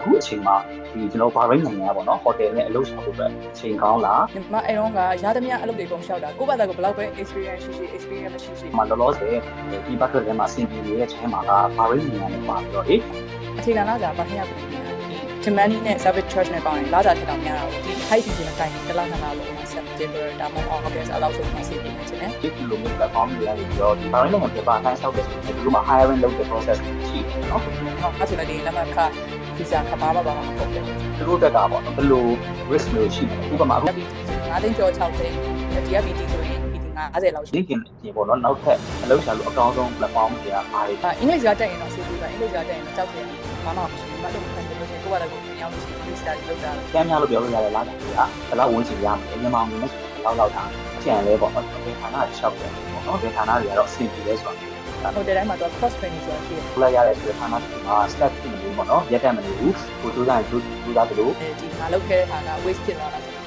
အခုအချိန်မှာဒီကျွန်တော်ဘာရိန်းနိုင်ငံကပေါ့နော်ဟိုတယ်နဲ့အလုပ်ဆောင်ဖို့အတွက်အချိန်ကောင်းလားညီမအဲ့တော့ကရသမျှအလုပ်တွေကုန်လျှောက်တာကိုယ့်ဘာသာကိုဘယ်လောက်ပဲ experience ရှိရှိ experience မရှိရှိဒီမှာလောလောဆယ်ဒီဘတ်ထွက်ထဲမှာဆင်ပြေနေတဲ့ချိန်မှာကဘာရိန်းနိုင်ငံနဲ့ပါပြီးတော့လေအခြေခံလာကြဘာဟင်းရပြီဂျမန်နီနဲ့ service charge နဲ့ပေါင်းရင်လာကြထက်တော့များတာပေါ့ဒီ high season အတိုင်းတစ်လားနှစ်လားလို့ September ဒါမှမဟုတ် August အလောက်ဆိုမှစီးပြီးနေတယ်ဒီလိုမျိုး platform တွေကနေပြီးတော့ဒီဘာရိန်းနိုင်ငံပြပါအတိုင်းဆောက်တဲ့ဆိုရင်ဒီလိုမှာ hiring လုပ်တဲ့ process တွေရှိတယ်နော်ဟုတ်အဲ့ဆိုလည်းဒီလက်မှတ်ခ visa ခပါပါပါမှာပေါ့တယ်သူတို့တက်ကပေါ့နော်ဘယ်လို risk မျိုးရှိလဲဥပမာအခုဒီ9သိန်းကျော်6သိန်းဒီက BT ဆိုရင် BT 50လောက်ရှိ LinkedIn ပြင်ပေါ့နော်နောက်ထပ်အလုပ်ရှာလို့အကောင်းဆုံး platform တွေကအားတွေအင်္ဂလိပ်ကြားတက်ရင်တော့စီးပြီးပါအင်္ဂလိပ်ကြားတက်ရင်တော့ကြောက်တယ်ဘာမှမရှိဘူးမတော့ခံလို့ရှိရင်ကိုယ့်ဘာသာကိုပြန်ရောက်လို့ရှိရင် visa တွေလောက်တာကျမ်းများလို့ပြောလို့ရတယ်လားဒါကဘယ်လောက်ဝင်ချင်ရမလဲမြန်မာငွေနဲ့ဆိုရင်လောက်လောက်တာကျန်လဲပေါ့နော်ဒီဌာနတွေရှောက်တယ်ပေါ့နော်ဒီဌာနတွေကတော့အဆင်ပြေလဲဆိုတာ ဟိုတယ်တိုင်းမှာတော့ cross training ဆိုတာရှိတယ်ခလိုက်ရတဲ့ဒီဌာနတွေမှာ step ဖြစ်နေလို့ပေါ့နော်ရက်တက်မနေဘူးကိုတူးတိုင်းတူးတူးသားသလိုအဲဒီငါလောက်ခဲ့တဲ့ဟာက waste ဖြစ်သွားတာဆို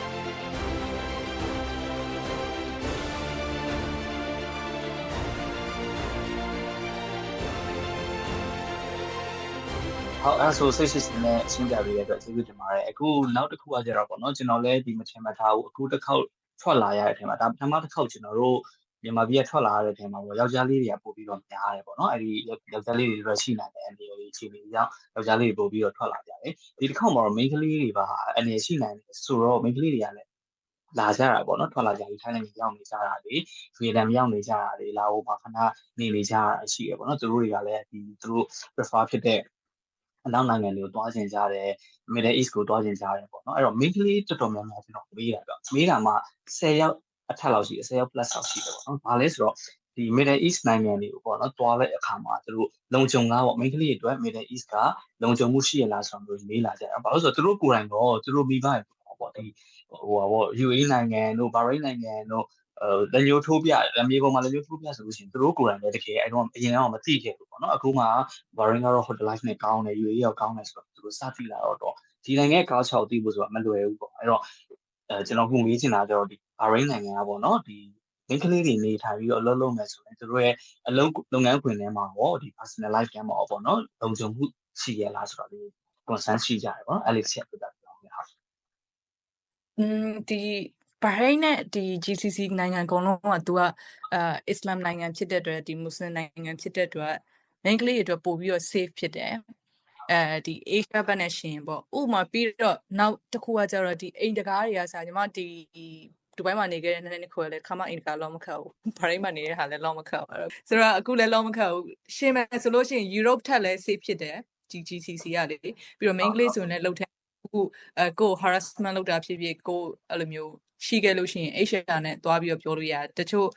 ဟုတ်အဲဆိုစိတ်ရှိစင်းနဲ့ရှင်းပြပေးတဲ့အတွက်ကျေးဇူးတင်ပါတယ်အခုနောက်တစ်ခုကကြတော့ပေါ့နော်ကျွန်တော်လည်းဒီမထင်မှတ်ထားဘူးအခုတစ်ခေါက်ထွက်လာရတဲ့အချိန်မှာဒါပထမတစ်ခေါက်ကျွန်တော်တို့ မြန်မာပြည်ကထွက်လာရတဲ့အချိန်မှာပေါ့ယောက်ျားလေးတွေကပို့ပြီးတော့များတယ်ပေါ့နော်အဲဒီယောက်ျားလေးတွေတော့ရှိနိုင်တယ်အနေနဲ့အခြေအနေကြောင့်ယောက်ျားလေးတွေပို့ပြီးတော့ထွက်လာကြတယ်ဒီတစ်ခေါက်မှာတော့ main ကလေးတွေပါအနေရှိနိုင်တယ်ဆိုတော့ main ကလေးတွေကလည်းလာကြတာပေါ့နော်ထွက်လာကြပြီးထိုင်းနိုင်ငံရောက်နေကြတာလေဗီယက်နမ်ရောက်နေကြတာလေလာအိုမှာခဏနေနေကြတာရှိရပေါ့နော်သူတို့တွေကလည်းဒီသူတို့ prefer ဖြစ်တဲ့အနောက်နိုင်ငံတွေကိုတွားကျင်ကြတယ် Middle East ကိုတွားကျင်ကြတယ်ပေါ့နော်အဲ့တော့ main ကလေးတော်တော်များများကျွန်တော်မေးတာတော့မေးတာမှ10ယောက် အထက်လောက်ရှိတယ်10ယောက် plus လောက်ရှိတယ်ပေါ့နော်။ဘာလဲဆိုတော့ဒီ Middle East နိုင်ငံတွေကိုပေါ့နော်တွားတဲ့အခါမှာသူတို့လုံခြုံကားပေါ့ main ကလေးတွေအတွက် Middle East ကလုံခြုံမှုရှိရလားဆိုတော့မျိုးမေးလာကြတယ်။ဘာလို့ဆိုတော့သူတို့ကိုယ်တိုင်တော့သူတို့မိဘတွေပေါ့ဒီဟိုပါပေါ့ UAE နိုင်ငံတို့ Bahrain နိုင်ငံတို့အဲလက်ညှိုးထိုးပြလက်မြေပေါ်မှာလက်ညှိုးထိုးပြဆိုလို့ရှိရင်သူတို့ကိုယ်တိုင်လည်းတကယ်အဲ့တော့အရင်ကတော့မသိခဲ့ဘူးပေါ့နော်အခုမှ Bahrain ကတော့ hotel life နဲ့ကောင်းတယ် UAE ရောကောင်းတယ်ဆိုတော့သူတို့စသိလာတော့တော့ဒီနိုင်ငံရဲ့ culture ကိုသိဖို့ဆိုတာမလွယ်ဘူးပေါ့အဲ့တော့အဲကျွန်တော်ခုမေးချင်တာကျတော့ဒီ Bahrain နိုင်ငံကပေါ့နော်ဒီမိန်းကလေးတွေနေထိုင်ပြီးတော့အလုပ်လုပ်မယ်ဆိုရင်သူတို့ရဲ့အလုပ်လုပ်ငန်းခွင်ထဲမှာရောဒီ personal life ထဲမှာရောပေါ့နော်လုံခြုံမှုရှိရလားဆိုတော့ဒီ concern ရှိကြတယ်ပေါ့နော်အဲ့ဒီချက်ပြတာပြောင်းရအောင်อืมဒီ Bahrain နဲ့ဒီ GCC နိုင်ငံအကုန်လုံးကသူကအာအစ္စလာမ်နိုင်ငံဖြစ်တဲ့အတွက်ဒီမွတ်စလင်နိုင်ငံဖြစ်တဲ့အတွက်မိန်းကလေးတွေအတွက်ပို့ပြီးတော့ safe ဖြစ်တယ်အဲဒီ Asia ဘက်နဲ့ရှင်ပေါ့ဥပမာပြီးတော့နောက်တစ်ခုကကျတော့ဒီအိမ်တကားတွေကစာညီမဒီ ဒီဘိုင်းမှာနေခဲ့တဲ့နည်းနည်းခွဲလဲခမအိမ်တကားလောမခတ်ဘူးဘာရိမှာနေတဲ့ဟာလဲလောမခတ်ဘူးဆိုတော့အခုလဲလောမခတ်ဘူးရှင်မယ်ဆိုလို့ရှိရင် Europe ထက်လဲ safe ဖြစ်တယ် GGCC ကလေပြီးတော့ main ကလေးဆိုရင်လည်းလှုပ်ထက်အခုအဲကို harassment လုပ်တာဖြစ်ဖြစ်ကိုအဲ့လိုမျိုးရှိခဲ့လို့ရှိရင် HR နဲ့တွားပြီးတော့ပြောလို့ရတယ်တချို့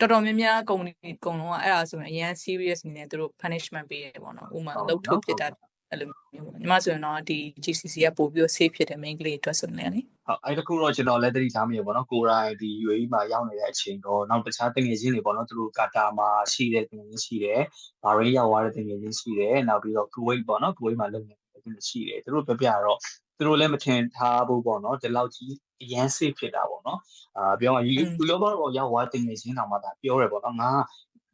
တော်တော်များများကုမ္ပဏီအကုန်လုံးကအဲ့ဒါဆိုရင်အရင် serious အနေနဲ့သူတို့ punishment ပေးတယ်ပေါ့နော်ဥပမာလှုပ်ထုတ်ဖြစ်တာ အဲ့လိုမျိုးပေါ့ညီမဆိုရင်တော့ဒီ GCC ကပို့ပြီးတော့ safe ဖြစ်တယ် main ကလေးအတွက်ဆိုရင်လေဟုတ်အဲ့တခုတော့ကျွန်တော်လည်းသတိထားမိရပေါ့နော်ကိုယ်တိုင်ဒီ UAE မှာရောက်နေတဲ့အချိန်တော့နောက်တခြားတငယ်ချင်းတွေပေါ့နော်သူတို့ကာတာမှာရှိတဲ့တငယ်ချင်းရှိတယ်ဘာရိန်းရောက်သွားတဲ့တငယ်ချင်းရှိတယ်နောက်ပြီးတော့ Kuwait ပေါ့နော် Kuwait မှာလုပ်နေတဲ့တငယ်ချင်းရှိတယ်သူတို့ပြပြတော့သူတို့လည်းမထင်ထားဘူးပေါ့နော်ဒီလောက်ကြီးအရန် safe ဖြစ်တာပေါ့နော်အာပြောရရင်ဒီလိုပေါ့ရောက်သွားတဲ့တငယ်ချင်းတောင်မှဒါပြောရပေါ့နော်ငါ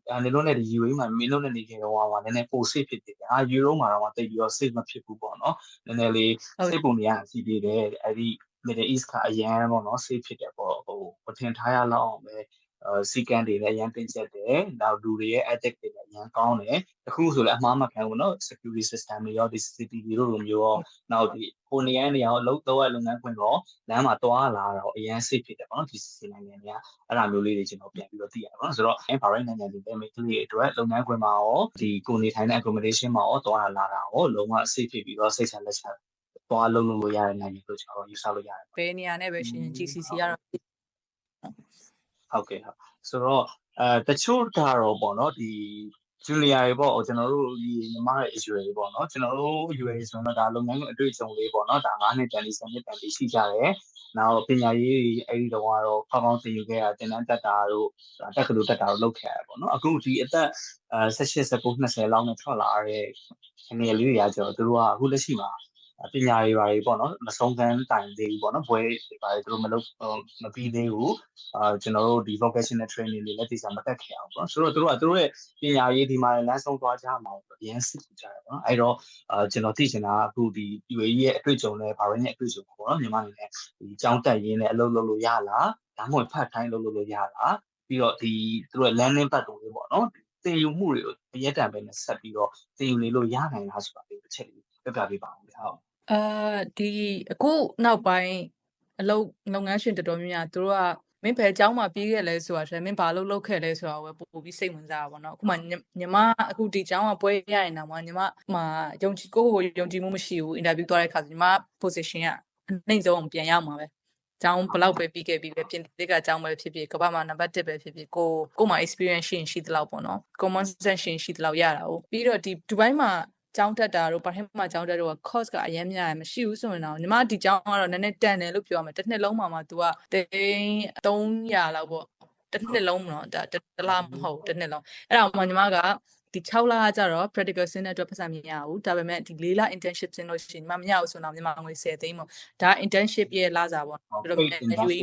အဲနေလို့နဲ့ဒီ UAE မှာမင်းတို့နဲ့နေခဲ့တော့ဟာနည်းနည်းပို safe ဖြစ်တယ်အာ Euro မှာတော့တိတ်ပြီးတော့ safe မဖြစ်ဘူးပေါ့နော်နည်းနည်းလေးစိတ်ပုံတွေကအစီပြေတယ်အဲ့ဒီ Middle East ကအရန်ပေါ့နော် safe ဖြစ်တယ်ပေါ့ဟိုမထင်ထားရလောက်အောင်ပဲအဲ စီကန်တွေလည်းအရန်တင်ကျက်တယ်နောက်လူတွေရဲ့ ethic တွေလည်းအရန်ကောင်းတယ်တခုဆိုလည်းအမှားမခံဘူးနော် security system တွေရောဒီ CCTV တို့လိုမျိုးရောနောက်ဒီဟိုနေရာနေရာအလုပ်တော့လုပ်ငန်းခွင်တော့လမ်းမှာတွားလာတော့အရန် safe ဖြစ်တယ်ပေါ့နော်ဒီစီနိုင်ငံတွေကအဲ့ဒါမျိုးလေးတွေကျွန်တော်ပြန်ပြီးတော့သိရတယ်ပေါ့နော်ဆိုတော့ Bahrain နိုင်ငံတွေပဲမိတ်ကလေးတွေအတွက်လုပ်ငန်းခွင်မှာရောဒီကိုနေထိုင်တဲ့ accommodation မှာရောတွားလာတာရောလုံးဝ safe ဖြစ်ပြီးတော့စိတ်ချလက်ချသွားလုံးလုံးလို့ရတဲ့နိုင်ငံလို့ကျွန်တော်ယူဆလို့ရတယ်ဘယ်နေရာနဲ့ပဲရှင် GCC ကတော့ ဟုတ်ကဲ့ဟုတ်ဆိုတော့အဲတချို့ကတော့ပေါ့နော်ဒီ junior တွေပေါ့ကျွန်တော်တို့ဒီညီမရဲ့ issue တွေပေါ့နော်ကျွန်တော်တို့ UA ဆိုတော့ဒါလုပ်ငန်းအတွေ့အကြုံလေးပေါ့နော်ဒါ9နှစ်တန်လေး10နှစ်တန်လေးရှိကြတယ်နောက်ပညာရေးတွေအဲ့ဒီတော့ကတော့ဖောင်းဖောင်းသင်ယူခဲ့တာတင်တန်းတက်တာတို့တက်ကလူတက်တာတို့လုပ်ခဲ့ရပေါ့နော်အခုဒီအသက်အဲ18 19 20လောက်နဲ့ထွက်လာတဲ့အနေလေးတွေကကျတော့သူတို့ကအခုလက်ရှိမှာ ပညာရေးပါတွေပေါ့နော်မဆုံးခန်းတိုင်သေးဘူးပေါ့နော်ဘွဲတွေပါတွေသူတို့မလုပ်မပြီးသေးဘူးအာကျွန်တော်တို့ဒီ vocational training တွေလည်းဒီစားမတက်ခဲ့အောင်ပေါ့ဆိုတော့သူတို့ကသူတို့ရဲ့ပညာရေးဒီမှာလမ်းဆုံးသွားကြမှာပေါ့အရင်စစ်ကြတယ်ပေါ့နော်အဲ့တော့အာကျွန်တော်သိချင်တာအခုဒီ UAE ရဲ့အတွေ့အကြုံနဲ့ဘာရင်းရဲ့အတွေ့အကြုံပေါ့နော်မြန်မာနိုင်ငံဒီကြောင်းတက်ရင်းနဲ့အလုပ်လုပ်လို့ရလားဒါမှမဟုတ်ဖတ်ထိုင်းလုပ်လို့ရလားပြီးတော့ဒီသူတို့ landing pad တွေပေါ့နော်သင်ယူမှုတွေကိုအရက်တံပဲနဲ့ဆက်ပြီးတော့သင်ယူနေလို့ရနိုင်လားဆိုတာဒီတစ်ချက်လေးပြပြပေးပါဦးဗျာဟုတ် အာဒီအခုနောက်ပိုင်းအလုပ်လုပ်ငန်းရှင်တော်တော်များများသူတို့ကမင်းဘယ်အကြောင်းမှပြီးခဲ့လဲဆိုတာဆိုရင်မင်းဘာလို့လုပ်ခဲ့လဲဆိုတာကိုပဲပို့ပြီးစိတ်ဝင်စားတာပေါ့နော်အခုမှညီမအခုဒီအကြောင်းကပွဲရရင်တော့မှညီမမှာယုံကြည်ကိုယ့်ကိုယုံကြည်မှုမရှိဘူးအင်တာဗျူးသွားတဲ့အခါညီမ position ကအနှိမ့်ဆုံးပြန်ရမှာပဲကျောင်းဘလောက်ပဲပြီးခဲ့ပြီးပဲပြင်သစ်ကအကြောင်းပဲဖြစ်ဖြစ်ကမ္ဘာမှာနံပါတ်1ပဲဖြစ်ဖြစ်ကိုကိုမှ experience ရှိရှိသလောက်ပေါ့နော် common sense ရှိရှိသလောက်ရတာ哦ပြီးတော့ဒီဒူဘိုင်းမှာ ကျောင်းတက်တာတို့ဘာထက်မှကျောင်းတက်တော့ cost ကအရင်များရမရှိဘူးဆိုရင်တော့ညီမဒီကျောင်းကတော့နည်းနည်းတန်တယ်လို့ပြောရမယ်တစ်နှစ်လုံးမှာမှ तू ကတိန်300လောက်ပေါ့တစ်နှစ်လုံးမနော်ဒါတစ်လားမဟုတ်တစ်နှစ်လုံးအဲ့ဒါမှညီမကဒီ6လကကြတော့ practical ဆင်းတဲ့အတွက်ပတ်စံမရဘူးဒါပေမဲ့ဒီ4လ internship ဆင်းလို့ရှိရင်မမရဘူးဆိုတော့မြန်မာငွေ10သိန်းပေါ့ဒါ internship ရဲ့လာစားပေါ့တော်တော်များများ UAE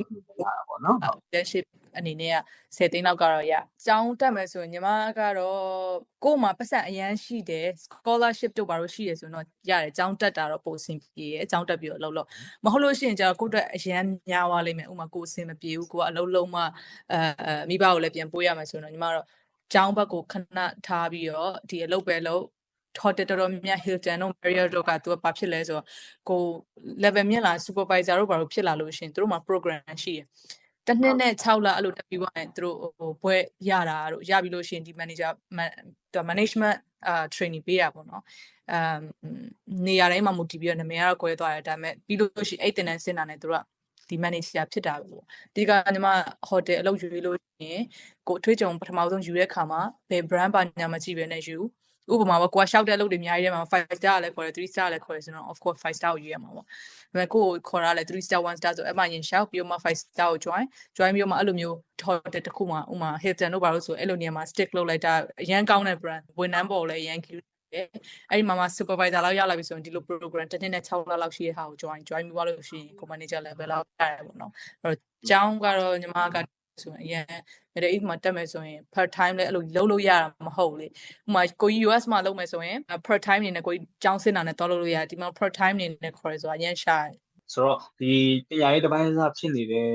ပေါ့နော် internship အနေနဲ့က10သိန်းလောက်ကတော့ရကျောင်းတက်မယ်ဆိုရင်ညီမကတော့ကို့မှာပတ်စံအရန်ရှိတယ် scholarship တို့ဘာလို့ရှိတယ်ဆိုတော့ရတယ်ကျောင်းတက်တာတော့ပိုအဆင်ပြေတယ်ကျောင်းတက်ပြီးတော့အလုပ်လုပ်မဟုတ်လို့ရှိရင်ကျတော့ကို့အတွက်အရန်များသွားလိမ့်မယ်ဥမာကိုအဆင်မပြေဘူးကိုကအလုပ်လုံးမှအဲမိဘကိုလည်းပြန်ပို့ရမယ်ဆိုတော့ညီမတော့ကျောင်းဘက်ကိုခဏထားပြီးတော့ဒီအလုပ်ပဲလုပ်ဟိုတယ်တော်တော်များ Hilton တို့ Marriott တို့ကသူကဘာဖြစ်လဲဆိုတော့ကို level မြင့်လာ supervisor တို့ဘာလို့ဖြစ်လာလို့ရှင်သူတို့မှာ program ရှိတယ် တစ်နှစ်နဲ့6လအဲ့လိုတက်ပြီးသွားရင်သူတို့ဟိုဘွဲရတာတို့ရပြီလို့ရှိရင်ဒီ manager management အာ training ပေးရပါတော့အမ်နေရာတိုင်းမှာမူတည်ပြီးတော့နာမည်ကတော့ကွဲသွားတယ်ဒါပေမဲ့ပြီးလို့ရှိရင်အဲ့တင်တန်းစင်တာနဲ့သူတို့ကဒီ manager ဖြစ်တာပေါ့ဒီကညီမဟိုတယ်အလုပ်ယူလို့ရင်ကိုအထွေးကြုံပထမဆုံးယူတဲ့ခါမှာဘယ် brand ပါညာမကြည့်ပဲနဲ့ယူ ဥပမာပေါ့ကိုကရှောက်တဲ့အလုပ်တွေအများကြီးထဲမှာ5 star လည်းခေါ်တယ်3 star လည်းခေါ်တယ်ဆိုတော့ of course 5 star ကိုယူရမှာပေါ့ဒါပေမဲ့ကိုကိုခေါ်ရလဲ3 star 1 star ဆိုအဲ့မှာရင်ရှောက်ပြီးတော့မှ5 star ကို join join ပြီးတော့မှအဲ့လိုမျိုး hotel တစ်ခုမှဥမာ Hilton တို့ဘာလို့ဆိုအဲ့လိုနေရာမှာ stick လုပ်လိုက်တာအရန်ကောင်းတဲ့ brand ဝန်ထမ်းပေါ်လည်းအရန် cute အဲ့ဒီမှာမှ supervisor လောက်ရလာပြီဆိုရင်ဒီလို program တစ်နှစ်နဲ့6လလောက်ရှိတဲ့ဟာကို join join ပြီးသွားလို့ရှိရင် co manager level လောက်ရတယ်ပေါ့နော်အဲ့တော့ကျောင်းကတော့ညီမက ဆိုရင်အရင်မတဲ့အိမ်မှာတက်မယ်ဆိုရင် part time လည်းအဲ့လိုလုပ်လို့ရတာမဟုတ်လေဥပမာကိုကြီး US မှာလုပ်မယ်ဆိုရင် part time အနေနဲ့ကိုကြီးကျောင်းစင်တာနဲ့တော်လို့လို့ရတယ်ဒီမှာ part time အနေနဲ့ခေါ်ရဆိုတာအရင်ရှာတယ်ဆိုတော့ဒီပညာရေးတစ်ပိုင်းစားဖြစ်နေတဲ့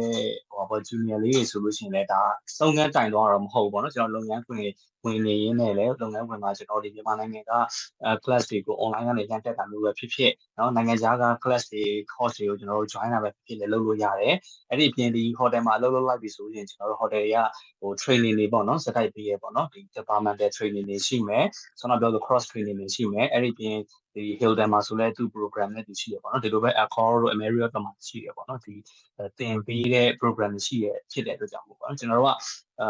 ပါပေါ့ junior လေးတွေဆိုလို့ရှိရင်လည်းဒါစုံကန်းတိုင်သွားတော့မဟုတ်ဘူးပေါ့နော်ကျွန်တော်လုပ်ငန်းခွင်ဝင်နေရင်းနဲ့လည်းလုပ်ငန်းဝင်မှာကျွန်တော်ဒီမြန်မာနိုင်ငံက class တွေကို online ကနေရန်တက်တာမျိုးပဲဖြစ်ဖြစ်နော်နိုင်ငံခြားက class တွေ course တွေကိုကျွန်တော်တို့ join တာပဲဖြစ်ဖြစ်လည်းလုပ်လို့ရတယ်အဲ့ဒီအပြင်ဒီ hotel မှာအလုပ်လုပ်လိုက်ပြီဆိုရင်ကျွန်တော်တို့ hotel တွေကဟို training တွေပေါ့နော်စတိုက်ပေးရပေါ့နော်ဒီ departmental training တွေရှိမယ်ကျွန်တော်ပြောလို့ cross training တွေရှိမယ်အဲ့ဒီအပြင်ဒီ Hilton မှာဆိုလဲသူ program နဲ့သူရှိရပေါ့နော်ဒီလိုပဲ Accor တို့ America တို့မှာရှိရပေါ့နော်ဒီသင်ပေးတဲ့ program တွေရှိရဖြစ်တဲ့အတွက်ကြောင့်ပေါ့နော်ကျွန်တော်တို့ကအဲ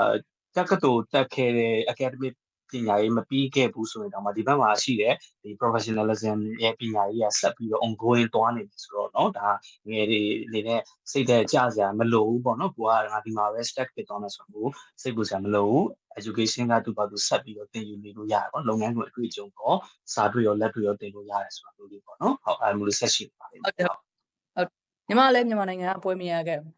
တက္ကသိုလ်တက်ခဲ့တဲ့ academic ပညာရေးမပြီးခဲ့ဘူးဆိုရင်တော့ဒီဘက်မှာရှိတဲ့ဒီ professionalism ရဲ့ပညာရေးကဆက်ပြီးတော့ ongoing သွားနေပြီဆိုတော့เนาะဒါငယ်တွေအနေနဲ့စိတ်သက်ကြစရာမလိုဘူးပေါ့နော်ကိုကငါဒီမှာပဲ stack ဖြစ်သွားမယ်ဆိုတော့စိတ်ပူစရာမလိုဘူး education ကသူ့ဘာသူဆက်ပြီးတော့သင်ယူနေလို့ရတယ်ပေါ့လုပ်ငန်းကိုအတွေ့အကြုံပေါ့စာတွေ့ရောလက်တွေ့ရောသင်လို့ရတယ်ဆိုတာမျိုးလေးပေါ့နော်ဟုတ်အဲမျိုးလေးဆက်ရှိပါလိမ့်မယ်ဟုတ်ဟုတ်ညီမလည်းမြန်မာနိုင်ငံကပွဲမရခဲ့ဘူး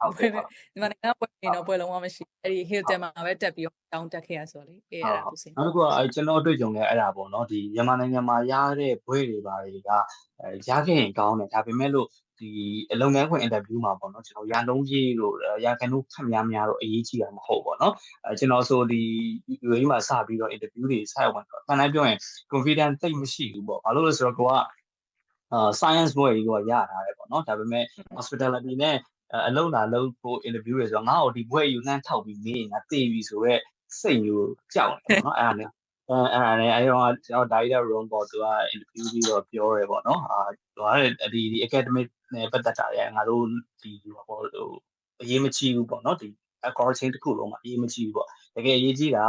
ဟုတ်ကဲ့ဒီမှာနိုင်ငံပွဲနေတော့ပွဲလုံးဝမရှိအဲ့ဒီ Hilton မှာပဲတက်ပြီးတောင်းတက်ခဲ့ရဆိုလေအေးအဲ့ဒါသူစင်နောက်တစ်ခုကအဲကျွန်တော်အတွေ့အကြုံလည်းအဲ့ဒါပေါ့နော်ဒီမြန်မာနိုင်ငံမှာရတဲ့ဘွဲတွေပါတွေကအဲရခဲ့ရင်ကောင်းတယ်ဒါပေမဲ့လို့ဒီအလုပ်ငန်းခွင်အင်တာဗျူးမှာပေါ့နော်ကျွန်တော်ရာနှုန်းကြီးလို့ရာခိုင်နှုန်းခက်များများတော့အရေးကြီးတာမဟုတ်ပေါ့နော်အဲကျွန်တော်ဆိုဒီ UAE မှာစပြီးတော့အင်တာဗျူးတွေဆက်ရောက်တော့တန်တိုင်းပြောရင် confidence တိတ်မရှိဘူးပေါ့ဘာလို့လဲဆိုတော့ကိုကအာ science ဘွဲကြီးကိုရထားတယ်ပေါ့နော်ဒါပေမဲ့ hospitality နဲ့ အလုံးလာလုံးကို interview ရဆိုတော့ငါ့ကိုဒီဘွဲ့ယူနှမ်းထောက်ပြီးနေငါတည်ပြီဆိုတော့စိတ်မျိုးကြောက်တယ်နော်အဲ့ဒါနဲ့အဲအဲ့ဒါနဲ့အဲ့တော့ကျွန်တော် director room ပေါ်သူက interview ပြီးတော့ပြောရဲပေါ့နော်အာသူကဒီဒီ academic နဲ့ပတ်သက်တာရငါတို့ဒီဟိုဟိုအရေးမကြီးဘူးပေါ့နော်ဒီ accord chain တစ်ခုလုံးမှာအရေးမကြီးဘူးပေါ့တကယ်အရေးကြီးတာ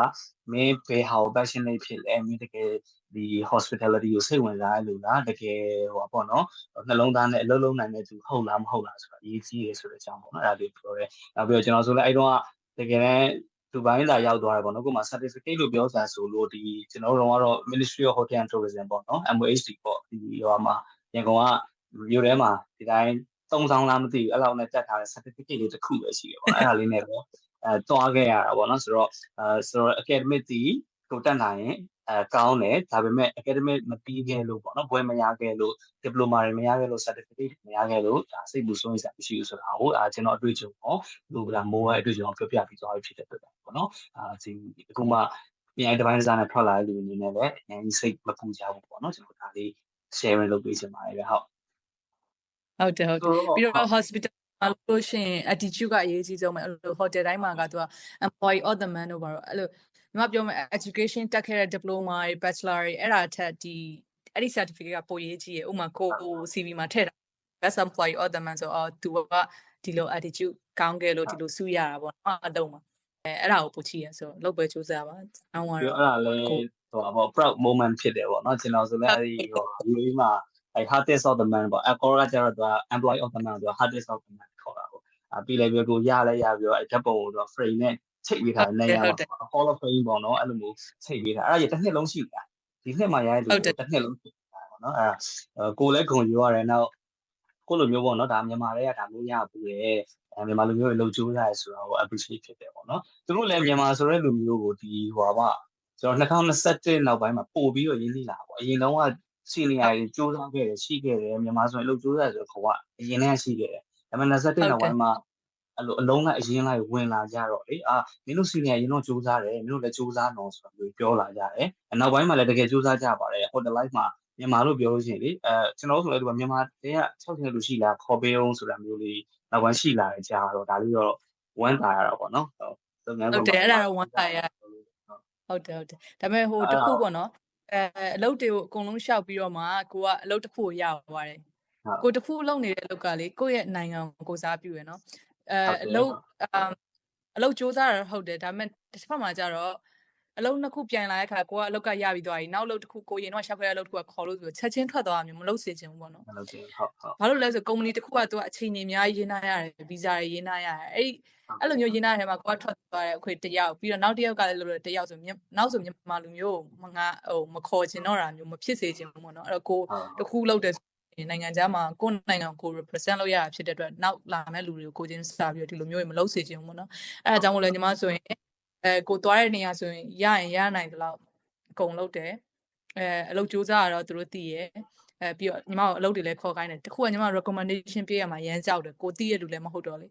မင်းဘယ်ဟာကို passionate ဖြစ်လဲမင်းတကယ်ဒီ hospitality ကိုစိတ်ဝင်စားလို့လားတကယ်ဟိုပေါ့နော်နှလုံးသားနဲ့အလုံးလုံးနိုင်တဲ့သူဟုတ်လားမဟုတ်လားဆိုတာအရေးကြီးတယ်ဆိုတဲ့အကြောင်းပေါ့နော်အဲ့ဒါလေးပြောရဲနောက်ပြီးတော့ကျွန်တော်ဆိုလဲအဲ့တော့တကယ်တမ်းဒူဘိုင်းလာရောက်သွားတယ်ပေါ့နော်ကိုမှ certificate လို့ပြောစားဆိုလို့ဒီကျွန်တော်တို့ကတော့ Ministry of Hotel and Tourism ပေါ့နော် MOHD ပေါ့ဒီဟိုမှာရန်ကုန်ကမြို့ထဲမှာဒီတိုင်း သုံးဆောင်လားမသိဘူးအဲ့လောက်နဲ့တက်ထားတဲ့ certificate လေးတစ်ခုပဲရှိတယ်ပေါ့အဲ့ဒါလေးနဲ့ပဲအဲတွားခဲ့ရတာပေါ့နော်ဆိုတော့အဲဆိုတော့ academic တီကိုတက်နိုင်ရင်အဲကောင်းတယ်ဒါပေမဲ့ academic မပြီးခဲ့လို့ပေါ့နော်ဘွဲမရခဲ့လို့ diploma တွေမရခဲ့လို့ certificate မရခဲ့လို့ဒါစိတ်ပူစိုးရိမ်စရာမရှိဘူးဆိုတာကိုအာကျွန်တော်အတွေ့အကြုံပေါ့ဟိုကမိုးရဲ့အတွေ့အကြုံကိုပြောပြပြီးသွားပြီဖြစ်တဲ့အတွက်ပေါ့နော်အာဒီအခုမှပြန်တစ်ပိုင်းတစ်စားနဲ့ထွက်လာတဲ့လူအနေနဲ့လည်းအရင်စိတ်မပူကြဘူးပေါ့နော်ကျွန်တော်ဒါလေး sharing လုပ်ပေးချင်ပါတယ်ဗျဟုတ် ဟုတ်တယ်ဟုတ်တယ်ပြီးတော့ hospital မှာလို့ရှိရင် attitude ကအရေးကြီးဆုံးပဲအဲ့လို hotel တိုင်းမှာကသူက employee of the man တို့ပါတော့အဲ့လိုညီမပြောမယ် education တက်ခဲ့တဲ့ diploma တွေ bachelor တွေအဲ့ဒါထက်ဒီအဲ့ဒီ certificate ကပိုရေးကြီးရဥပမာကို CV မှာထည့်တာ best employee of the man ဆိုတော့သူကဒီလို attitude ကောင်းခဲ့လို့ဒီလိုစုရတာပေါ့နော်အတုံးမှာအဲအဲ့ဒါကိုပိုချီရဆိုတော့လုပ်ပဲစူးစမ်းပါအောင်းပြီးကတော့တော့အဲ့ဒါလည်းဟိုပေါ့ proud moment ဖြစ်တယ်ပေါ့နော်ကျွန်တော်ဆိုလည်းအဲ့ဒီဟိုဒီလိုမှာ အဲ hardest of the man ပေါ့ Accor ကကျတော့သူက employee of the man သူက hardest of the man ခေါ်တာပေါ့အပြီးလည်းပြီးကိုရလဲရပြီးတော့အဲဓာတ်ပုံကိုတော့ frame နဲ့ချိန်ပေးထားတယ်နေရာမှာ Hall of Fame ပေါ့နော်အဲ့လိုမျိုးချိန်ပေးထားအဲ့ဒါရတစ်နှစ်လုံးရှိတာဒီနှစ်မှာရတဲ့လူတစ်နှစ်လုံးရှိတာပေါ့နော်အဲ့ဒါကိုလည်းဂုံယူရတယ်နောက်ကိုလိုမျိုးပေါ့နော်ဒါမြန်မာတွေကဒါမျိုးရဘူးလေအဲမြန်မာလူမျိုးတွေလှုပ်ကြိုးရတယ်ဆိုတော့ appreciate ဖြစ်တယ်ပေါ့နော်သူတို့လည်းမြန်မာဆိုတဲ့လူမျိုးကိုဒီဟိုပါကျွန်တော်2021နောက်ပိုင်းမှာပို့ပြီးတော့ရင်းနှီးလာပေါ့အရင်တော့က senior တွေစူးစမ်းခဲ့တယ်ရှိခဲ့တယ်မြန်မာဆိုရင်လှုပ်ကြိုးရဆိုခေါ်ကအရင်တည်းရှိခဲ့တယ်ဒါပေမဲ့21နောက်ပိုင်းမှာအဲ့လိုအလုံးလိုက်အရင်လိုက်ဝင်လာကြတော့လေအာမင်းတို့ senior ရင်တော့စူးစမ်းတယ်မင်းတို့လည်းစူးစမ်းတော့ဆိုတော့ပြောလာကြတယ်နောက်ပိုင်းမှာလည်းတကယ်စူးစမ်းကြပါတယ် hotel life မှာမြန်မာလို့ပြောလို့ရှိရင်လေအဲကျွန်တော်တို့ဆိုလည်းဒီမှာမြန်မာတွေက60လူရှိလားခေါ်ပေးအောင်ဆိုတာမျိုးလေးနောက်ပိုင်းရှိလာတယ်ကြားတော့ဒါလေးတော့ဝမ်းသာရတာပေါ့နော်ဟုတ်ဟုတ်တယ်အဲ့ဒါတော့ဝမ်းသာရဟုတ်တယ်ဟုတ်တယ်ဒါပေမဲ့ဟိုတခုပေါ့နော် အဲအလုပ်တွေကိုအကုန်လုံးရှောက်ပြီးတော့မှကိုကအလုပ်တစ်ခုကိုရသွားတယ်ကိုတစ်ခုလုပ်နေတဲ့အလုပ်ကလေကိုယ့်ရဲ့နိုင်ငံကိုကိုစားပြုရယ်နော်အဲအလုပ်အလုပ်စူးစမ်းရဟုတ်တယ်ဒါပေမဲ့တစ်ဖက်မှာကျတော့ အလုံးနှစ်ခုပြန်လာတဲ့အခါကိုကအလုပ်ကရပြီးသွားပြီနောက်အလုပ်တစ်ခုကိုရင်တော့ရှောက်ခဲ့တဲ့အလုပ်တစ်ခုကခေါ်လို့ဆိုချက်ချင်းထွက်သွားတာမျိုးမလုပ်စေချင်ဘူးပေါ့နော်မလုပ်ချင်ဟုတ်ဟုတ်ဘာလို့လဲဆိုကုမ္ပဏီတစ်ခုကသူကအချိန်ကြီးအများကြီးရင်းနှားရတယ်ဗီဇာတွေရင်းနှားရတယ်အဲ့ဒီအဲ့လိုမျိုးရင်းနှားတဲ့မှာကိုကထွက်သွားတဲ့အခွေတယောက်ပြီးတော့နောက်တစ်ယောက်ကလည်းလို့လို့တယောက်ဆိုနောက်ဆိုမြန်မာလူမျိုးမငါဟိုမခေါ်ချင်တော့တာမျိုးမဖြစ်စေချင်ဘူးပေါ့နော်အဲ့တော့ကိုတစ်ခုလုပ်တဲ့နိုင်ငံခြားမှာကိုယ်နိုင်ငံကို represent လုပ်ရတာဖြစ်တဲ့အတွက်နောက်လာမဲ့လူတွေကိုကိုချင်းစားပြီးတော့ဒီလိုမျိုးတွေမလုပ်စေချင်ဘူးပေါ့နော်အဲ့ဒါကြောင့်မို့လဲညီမဆိုရင် အဲကိုသွားတဲ့နေရာဆိုရင်ရရင်ရနိုင်တယ်လို့အကုန်လုပ်တယ်အဲအလုပ်စူးစမ်းရတော့သူတို့သိရဲ့အဲပြီးတော့ညီမတို့အလုပ်တွေလည်းခေါ်ခိုင်းတယ်တခုကညီမ recommendation ပေးရမှာရမ်းကြောက်တယ်ကိုသိရလူလည်းမဟုတ်တော့လေ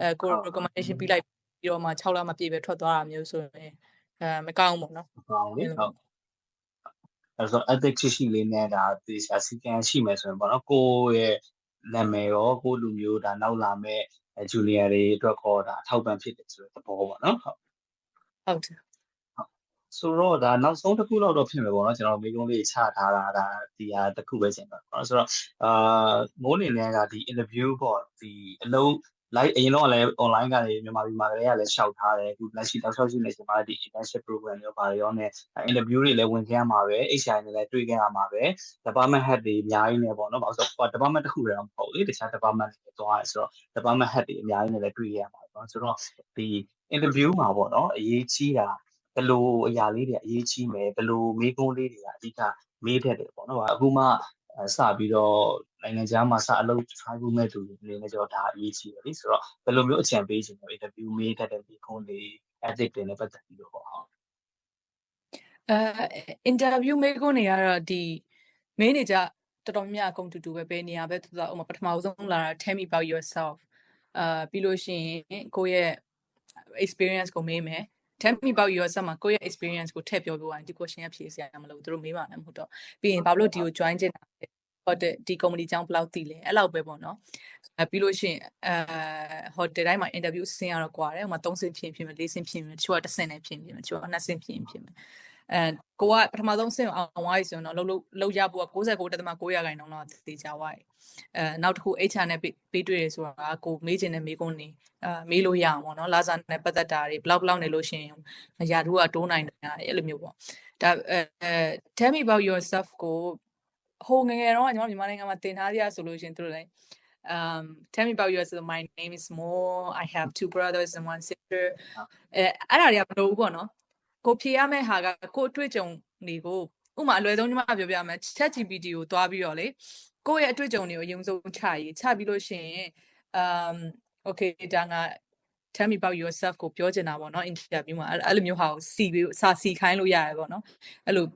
အဲကို recommendation ပေးလိုက်ပြီးတော့မှ6လမပြည့်ပဲထွက်သွားတာမျိုးဆိုရင်အဲမကောင်းဘူးပေါ့နော်ဟုတ်လေဟုတ်အဲ့ဆို ethic ရှိရှိလေးနဲ့ဒါဒီအစီကံရှိမယ်ဆိုရင်ပေါ့နော်ကိုရဲ့နာမည်ရောကိုလူမျိုးဒါနောက်လာမဲ့ junior တွေအတွက်ခေါ်ဒါအထောက်ပံ့ဖြစ်တယ်ဆိုတဲ့သဘောပေါ့နော်ဟုတ် ဟုတ်တယ်ဆိုတော့ဒါနောက်ဆုံးတစ်ခုလောက်တော့ဖြစ်မယ်ပေါ့နော်ကျွန်တော်မိကုံးလေးချထားတာဒါဒီဟာတစ်ခုပဲရှင်ပါပေါ့နော်ဆိုတော့အာမိုးနေနဲ့ကဒီ interview ပေါ့ဒီအလုံး live အရင်တော့လည်း online ကနေမြန်မာပြည်မှာလည်းလည်းရှောက်ထားတယ်အခုလက်ရှိတောက်လျှောက်ရှိနေစမှာဒီ internship program တွေပါရောနဲ့ interview တွေလည်းဝင်ခဲ့ရမှာပဲ HR တွေလည်းတွေ့ခဲ့ရမှာပဲ department head တွေအများကြီးနေပေါ့နော်ဘာလို့ဆိုတော့ department တစ်ခုတည်းတော့မဟုတ်လေတခြား department တွေသွားရဲဆိုတော့ department head တွေအများကြီးနေလည်းတွေ့ခဲ့ရမှာပေါ့ဆိုတော့ဒီ interview မှာပေါ့နော်အရေးကြီးတာဘယ်လိုအရာလေးတွေအရေးကြီးမယ်ဘယ်လိုမေးခွန်းလေးတွေကအဓိကမေးတတ်တယ်ပေါ့နော်အခုမှစပြီးတော့နိုင်ငံခြားမှာစအလုပ်ထားဖို့မဲ့သူတွေအနေနဲ့ကျွန်တော်ဒါအရေးကြီးတယ်လေဆိုတော့ဘယ်လိုမျိုးအကြံပေးချင်လဲ interview မေးတတ်တဲ့မေးခွန်းတွေ ethic တွေနဲ့ပတ်သက်ပြီးတော့ပေါ့ဟုတ်အဲ interview မေးခွန်းတွေကတော့ဒီမင်းနေကြတော်တော်များများအကုန်တူတူပဲပဲနေရာပဲသူကဥပမာပထမဆုံးလာတာ tell me about yourself အာပြီးလို့ရှိရင်ကိုယ့်ရဲ့ experience ကိုမေးမယ် tell me about yourself မှာကိုယ့်ရဲ့ experience ကိုထည့်ပြောပြရင်ဒီ question ကဖြေစရာမလိုဘူးသူတို့မေးပါနဲ့မဟုတ်တော့ပြီးရင်ဘာလို့ဒီကို join ချင်တာလဲဟုတ်တယ်ဒီ company အကြောင်းဘယ်လောက်သိလဲအဲ့လောက်ပဲပေါ့နော်အဲပြီးလို့ရှိရင်အဲ hotel တိုင်းမှာ interview ဆင်းရတော့ကွာတယ်ဟိုမှာ3ဆင့်ဖြစ်ဖြစ်မယ်4ဆင့်ဖြစ်မယ်တချို့က1ဆင့်နဲ့ဖြစ်ဖြစ်မယ်တချို့က2ဆင့်ဖြစ်ဖြစ်မယ် အဲကိုကပထမဆုံးဆင့်အောင်ဝိုင်းဆိုရင်တော့လှုပ်လှုပ်လှုပ်ရဖို့က69.9ရာခိုင်နှုန်းတော့သေချာဝိုင်းအဲနောက်တစ်ခု HR နဲ့ပေးတွေ့ရဆိုတာကိုမေးချင်တဲ့မေးခွန်းနေအာမေးလို့ရအောင်ပေါ့နော်လာစာနဲ့ပတ်သက်တာတွေဘလောက်ဘလောက်နေလို့ရှိရင်ရာထူးကတိုးနိုင်တယ်အဲ့လိုမျိုးပေါ့ဒါအဲ tell me about yourself ကိုဟိုငငယ်တော့ကျွန်တော်မြန်မာနိုင်ငံမှာတင်ထားရဆိုလို့ရှိရင်သူတို့လည်း um tell me about yourself my name is Mo I have two brothers and one sister အဲအဲ့ဒါတွေကမလို့ဘူးပေါ့နော် ကိုဖြေရမယ့်ဟာကကိုအတွေ့အကြုံတွေကိုဥမာအလွယ်ဆုံးညီမပြောပြမယ် ChatGPT ကိုတွားပြီးတော့လေကိုယ့်ရဲ့အတွေ့အကြုံတွေကိုအရင်ဆုံးချရေးချပြီးလို့ရှိရင် um okay ဒါငါ tell me about yourself ကိုပြောချင်တာပေါ့နော် interview မှာအဲ့လိုမျိုးဟာကိုစီပြီးစာစီခိုင်းလို့ရတယ်ပေါ့နော်အဲ့လို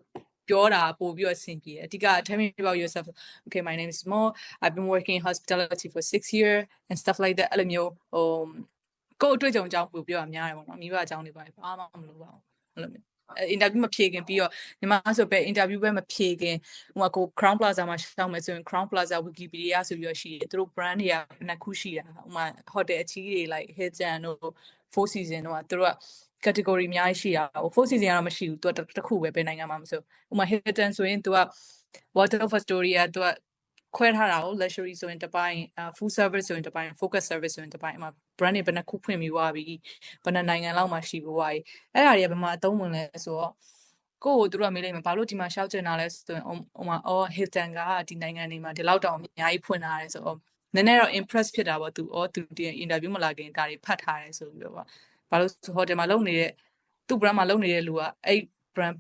ပြောတာပို့ပြီးတော့ဆင်ပြေတယ်အဓိက tell me about yourself okay my name is Mo I've been working in hospitality for 6 year and stuff like that အဲ့လိုမျိုးဟိုကိုယ့်အတွေ့အကြုံအကြောင်းပို့ပြောရများတယ်ပေါ့နော်မိဘအကြောင်းတွေပါဘာမှမလုပ်ပါဘူး အဲ့လိုမျိုးအင်တာဗျူးမဖြေခင်ပြီးတော့ညီမဆိုပဲအင်တာဗျူးပဲမဖြေခင်ဟိုမှာကို Crown Plaza မှာရှောက်မယ်ဆိုရင် Crown Plaza Wikipedia ဆိုပြီးတော့ရှိတယ်သူတို့ brand တွေကနှစ်ခုရှိတာဟိုမှာ hotel အကြီးတွေ like Hilton တို့ Four Seasons တို့ကသူတို့က category အများကြီးရှိတာဟို Four Seasons ကတော့မရှိဘူးသူကတစ်ခုပဲဘယ်နိုင်ငံမှာမဆိုဟိုမှာ Hilton ဆိုရင်သူက Water of Astoria သူကခွဲထားတာကို luxury ဆိုရင်တစ်ပိုင်း food service ဆိုရင်တစ်ပိုင်း focus service ဆိုရင်တစ်ပိုင်းအမှ brand တွေဘယ်နှခုဖွင့်ပြီးွားပြီဘယ်နှနိုင်ငံလောက်မှရှိပြီးွားပြီအဲ့ဒါတွေကဘယ်မှာအသုံးဝင်လဲဆိုတော့ကိုကိုတို့ကမေးလိုက်မှာဘာလို့ဒီမှာရှောက်ကျင်တာလဲဆိုရင်ဟိုမှာအော် Hilton ကဒီနိုင်ငံတွေမှာဒီလောက်တောင်အများကြီးဖွင့်ထားတယ်ဆိုတော့နည်းနည်းတော့ impress ဖြစ်တာပေါ့သူအော်သူဒီ interview မလာခင်ဒါတွေဖတ်ထားတယ်ဆိုပြီးတော့ဘာလို့ hotel မှာလုပ်နေတဲ့သူ့ brand မှာလုပ်နေတဲ့လူကအဲ့ brand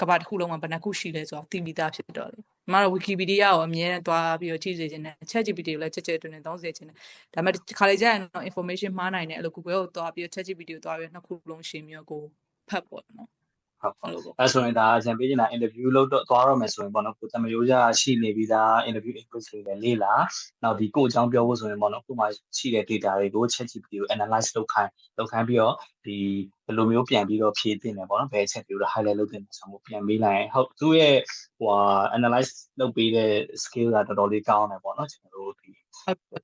ကဘာတစ်ခုလုံးမှာဘယ်နှခုရှိလဲဆိုတော့သိပြီးသားဖြစ်တော့လေ။မ မတို့ Wikipedia ကိုအမြဲတမ်းသွားပြီးတော့ကြည့်စေချင်တယ်။ ChatGPT ကိုလည်းချက်ချက်တွင်တွင်သုံးစေချင်တယ်။ဒါပေမဲ့ခါလေကျရင်တော့ information မှားနိုင်တယ်အဲ့လို Google ကိုသွားပြီးတော့ ChatGPT ကိုသွားပြီးတော့နှစ်ခုလုံးရှင်းပြီးတော့ကိုဖတ်ပေါ့နော်။ ဟုတ်ဟုတ်အဲဆိုရင်ဒါအကြံပေးချင်တာ interview လုပ်တော့သွားရမယ်ဆိုရင်ပေါ့နော်ကိုတမယိုးကြရှိနေပြီးသား interview input တွေလည်းလေ့လာနောက်ဒီကိုအကြောင်းပြောဖို့ဆိုရင်ပေါ့နော်ကိုမှရှိတဲ့ data တွေကို ChatGPT ကို analyze လုပ်ခိုင်းလုပ်ခိုင်းပြီးတော့ဒီဘယ်လိုမျိုးပြန်ပြီးတော့ဖြည့်တင်တယ်ပေါ့နော်ဘယ်ချက်တွေကို highlight လုပ်တင်တယ်ဆိုတော့ပြန်မေးလိုက်ရင်ဟုတ်သူ့ရဲ့ဟို analyze လုပ်ပေးတဲ့ skill ကတော်တော်လေးကောင်းတယ်ပေါ့နော်ကျွန်တော်တို့ဒီ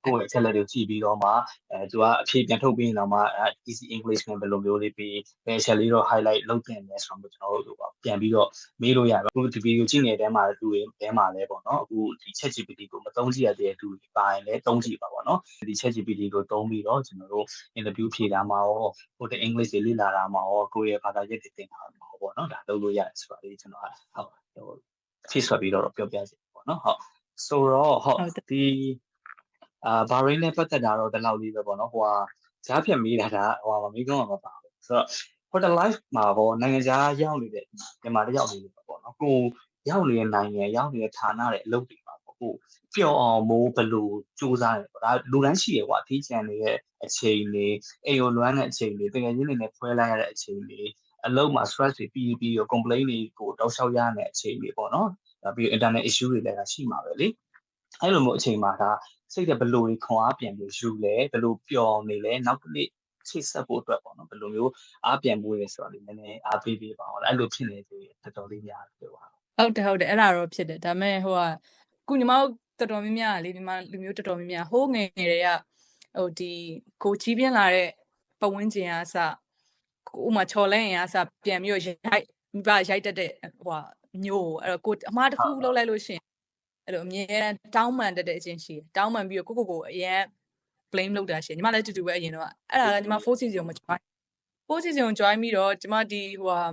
ကိုယ့်ရဲ့ channel တွေကိုကြည့်ပြီးတော့မှအဲသူကအဖြေပြန်ထုတ်ပြီးရင်တော့မှ easy english နဲ့ဘယ်လိုမျိုးလေးပြီးဘယ်ချက်လေးတော့ highlight လုပ်တင်လဲဆိုတော့ကျွန်တော်တို့ပြန်ပြီးတော့မေးလို့ရတယ်အခုဒီ video ကြည့်နေတဲ့ထဲမှာသူတွေအဲမှာလဲပေါ့နော်အခုဒီ chat GPT ကိုမသုံးကြည့်ရတဲ့သူတွေပါရင်လည်းသုံးကြည့်ပါပေါ့နော်ဒီ chat GPT ကိုသုံးပြီးတော့ကျွန်တော်တို့ interview ဖြေတာမှာရောဟိုတဲ့ english တွေလေ့လာတာမှာရောကိုယ့်ရဲ့ဘာသာရပ်တွေသင်တာမှာရောပေါ့နော်ဒါလုပ်လို့ရတယ်ဆိုတာလေးကျွန်တော်ဟုတ်ဟို face ဆွဲပြီးတော့ပြောပြစီပေါ့နော်ဟုတ်ဆိုတော့ဟုတ်ဒီ အာဘာရိန်းနဲ့ပတ်သက်တာတော့ဒီလောက်လေးပဲပေါ့နော်ဟိုဟာကြားဖြတ်မေးတာဒါဟိုဟာမေးကောင်းမှာမပါဘူးဆိုတော့ hotel life မှာပေါ့နိုင်ငံခြားရောက်နေတဲ့မြန်မာတယောက်နေလို့ပေါ့နော်ကိုရောက်နေတဲ့နိုင်ငံရောက်နေတဲ့ဌာနတွေအလုပ်တွေမှာပေါ့ကိုပျော်အောင်မိုးဘလို့စူးစမ်းတယ်ပေါ့ဒါလူတန်းရှိရကွာအထီးကျန်နေတဲ့အချိန်တွေအိမ်ကိုလွမ်းတဲ့အချိန်တွေတကယ်ချင်းနေနဲ့ဖွဲလိုက်ရတဲ့အချိန်တွေအလုပ်မှာ stress တွေပြီးပြီးတော့ complain တွေကိုတောက်လျှောက်ရတဲ့အချိန်တွေပေါ့နော်ဒါပြီး internet issue တွေလည်းရှိမှာပဲလေ အဲ့လိုမျိုးအချိန်မှာဒါစိတ်တဲ့ဘလို့တွေခွန်အားပြန်ပြီးယူလဲဘလို့ပျော်နေလဲနောက်တစ်နေ့ချိတ်ဆက်ဖို့အတွက်ပေါ့နော်ဘယ်လိုမျိုးအားပြန်မှုရဲဆိုတာလေးနည်းနည်းအားပေးပေးပါအောင်အဲ့လိုဖြစ်နေသေးတော်တော်လေးများပြောပါဟုတ်တယ်ဟုတ်တယ်အဲ့ဒါတော့ဖြစ်တယ်ဒါပေမဲ့ဟိုကခုညီမတို့တော်တော်များများလေဒီမှာလူမျိုးတော်တော်များများဟိုးငယ်ငယ်တွေကဟိုဒီကိုကြီးပြင်းလာတဲ့ပဝန်းကျင်အားစဥမာချော်လဲရင်အားစပြန်ပြီးရိုက်မိဘရိုက်တတ်တဲ့ဟိုမျိုးအဲ့တော့ကိုအမှားတစ်ခုလုပ်လိုက်လို့ရှင် အဲ့လိုအမြဲတမ်းတောင်းပန်တတ်တဲ့အချင်းရှိတယ်တောင်းပန်ပြီးတော့ကိုကိုကိုအရင် blame လုပ်တာရှင်ညီမလည်းတူတူပဲအရင်တော့အဲ့ဒါကညီမ4 season ကိုမ join 4 season ကို join ပြီးတော့ညီမဒီဟိုဟာ